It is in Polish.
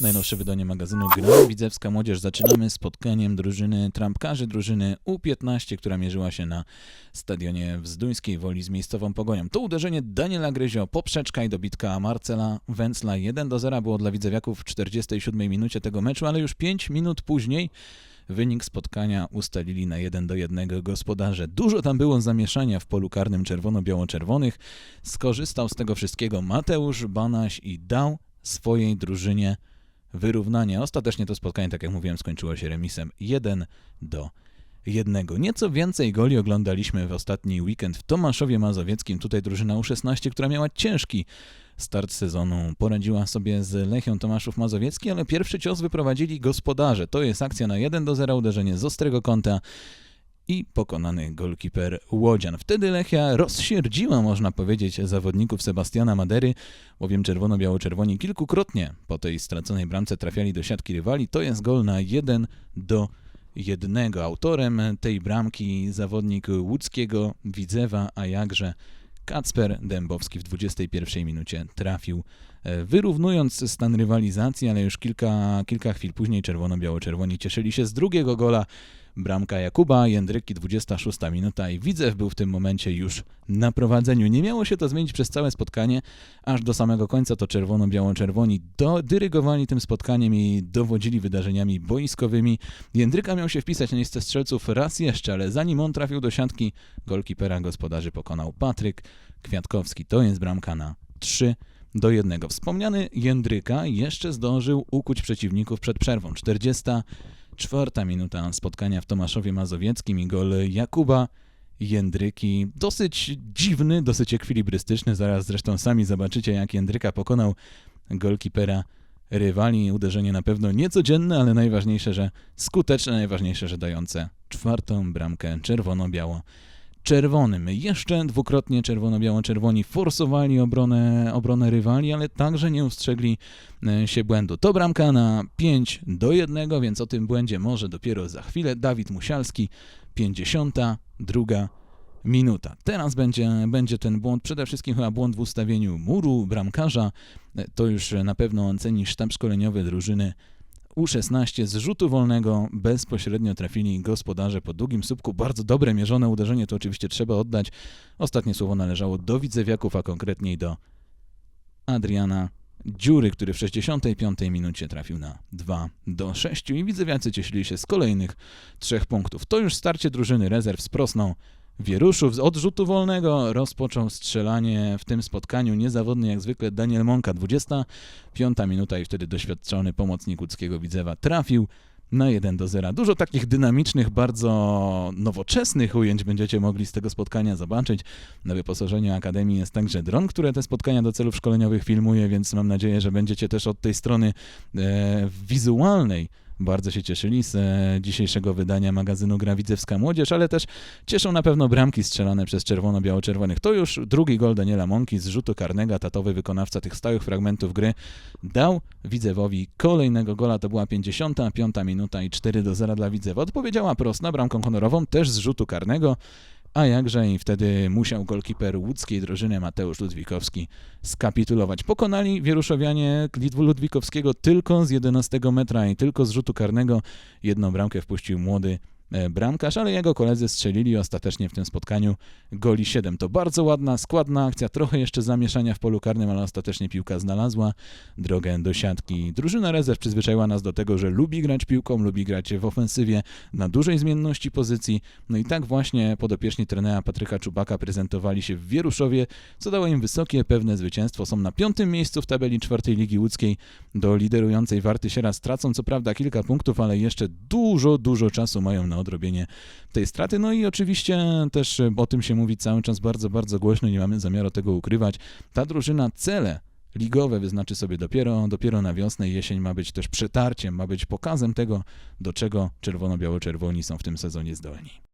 Najnowsze wydanie magazynu Gra Widzewska Młodzież. Zaczynamy spotkaniem drużyny trampkarzy, drużyny U15, która mierzyła się na stadionie w Zduńskiej Woli z miejscową Pogonią. To uderzenie Daniela Gryzio, poprzeczka i dobitka Marcela Węcla. 1 do 0 było dla Widzewiaków w 47 minucie tego meczu, ale już 5 minut później wynik spotkania ustalili na 1 do 1 gospodarze. Dużo tam było zamieszania w polu karnym czerwono-biało-czerwonych. Skorzystał z tego wszystkiego Mateusz Banaś i dał swojej drużynie wyrównanie. Ostatecznie to spotkanie, tak jak mówiłem, skończyło się remisem 1 do 1. Nieco więcej goli oglądaliśmy w ostatni weekend w Tomaszowie Mazowieckim. Tutaj drużyna U16, która miała ciężki start sezonu, poradziła sobie z Lechią Tomaszów Mazowiecki, ale pierwszy cios wyprowadzili gospodarze. To jest akcja na 1 do 0, uderzenie z ostrego kąta i pokonany golkiper Łodzian. Wtedy Lechia rozsierdziła, można powiedzieć, zawodników Sebastiana Madery, bowiem czerwono-biało-czerwoni kilkukrotnie po tej straconej bramce trafiali do siatki rywali. To jest gol na 1 do 1. Autorem tej bramki zawodnik łódzkiego Widzewa, a jakże Kacper Dębowski w 21 minucie trafił, wyrównując stan rywalizacji, ale już kilka, kilka chwil później czerwono-biało-czerwoni cieszyli się z drugiego gola. Bramka Jakuba, Jędryki, 26 minuta i Widzew był w tym momencie już na prowadzeniu. Nie miało się to zmienić przez całe spotkanie, aż do samego końca to czerwono-biało-czerwoni dyrygowali tym spotkaniem i dowodzili wydarzeniami boiskowymi. Jędryka miał się wpisać na listę strzelców raz jeszcze, ale zanim on trafił do siatki, golkipera gospodarzy pokonał Patryk Kwiatkowski. To jest bramka na 3 do 1. Wspomniany Jędryka jeszcze zdążył ukuć przeciwników przed przerwą. 44 minuta spotkania w Tomaszowie Mazowieckim i gol Jakuba Jędryki. Dosyć dziwny, dosyć ekwilibrystyczny. Zaraz zresztą sami zobaczycie, jak Jędryka pokonał golkipera rywali. Uderzenie na pewno niecodzienne, ale najważniejsze, że skuteczne, najważniejsze, że dające czwartą bramkę czerwono-biało czerwonym. Jeszcze dwukrotnie czerwono-biało-czerwoni forsowali obronę, obronę rywali, ale także nie ustrzegli e, się błędu. To bramka na 5 do 1, więc o tym błędzie może dopiero za chwilę. Dawid Musialski, 52 minuta. Teraz będzie, będzie ten błąd, przede wszystkim chyba błąd w ustawieniu muru, bramkarza. E, To już na pewno oceni sztab szkoleniowy drużyny U16 z rzutu wolnego bezpośrednio trafili gospodarze po długim słupku. Bardzo dobre mierzone uderzenie, to oczywiście trzeba oddać. Ostatnie słowo należało do Widzewiaków, a konkretniej do Adriana Dziury, który w 65 minucie trafił na 2 do 6 i Widzewiacy cieszyli się z kolejnych trzech punktów. To już starcie drużyny rezerw z Prosną Wieruszów z odrzutu wolnego rozpoczął strzelanie w tym spotkaniu niezawodny jak zwykle Daniel Monka. 25 minuta i wtedy doświadczony pomocnik łódzkiego Widzewa trafił na 1 do 0. Dużo takich dynamicznych, bardzo nowoczesnych ujęć będziecie mogli z tego spotkania zobaczyć. Na wyposażeniu Akademii jest także dron, które te spotkania do celów szkoleniowych filmuje, więc mam nadzieję, że będziecie też od tej strony e, wizualnej bardzo się cieszyli z dzisiejszego wydania magazynu Gra Widzewska Młodzież, ale też cieszą na pewno bramki strzelane przez czerwono-biało-czerwonych. To już drugi gol Daniela Monki z rzutu karnego, tatowy wykonawca tych stałych fragmentów gry dał Widzewowi kolejnego gola, to była 55 minuta i 4 do 0 dla Widzewa. Odpowiedziała Prosna bramką honorową, też z rzutu karnego, a jakże i wtedy musiał golkiper łódzkiej drużyny Mateusz Ludwikowski skapitulować. Pokonali Wieruszowianie Litwu Ludwikowskiego tylko z 11 metra i tylko z rzutu karnego. Jedną bramkę wpuścił młody bramkarz, ale jego koledzy strzelili ostatecznie w tym spotkaniu goli 7. To bardzo ładna, składna akcja, trochę jeszcze zamieszania w polu karnym, ale ostatecznie piłka znalazła drogę do siatki. Drużyna rezerw przyzwyczaiła nas do tego, że lubi grać piłką, lubi grać w ofensywie na dużej zmienności pozycji. No i tak właśnie podopieczni trenera Patryka Czubaka prezentowali się w Wieruszowie, co dało im wysokie, pewne zwycięstwo. Są na piątym miejscu w tabeli czwartej Ligi Łódzkiej. Do liderującej Warty Sieradz tracą co prawda kilka punktów, ale jeszcze dużo, dużo czasu mają odrobienie tej straty. No i oczywiście też o tym się mówi cały czas bardzo, bardzo głośno, nie mamy zamiaru tego ukrywać. Ta drużyna cele ligowe wyznaczy sobie dopiero, dopiero na wiosnę i jesień ma być też przetarciem, ma być pokazem tego, do czego czerwono-biało-czerwoni są w tym sezonie zdolni.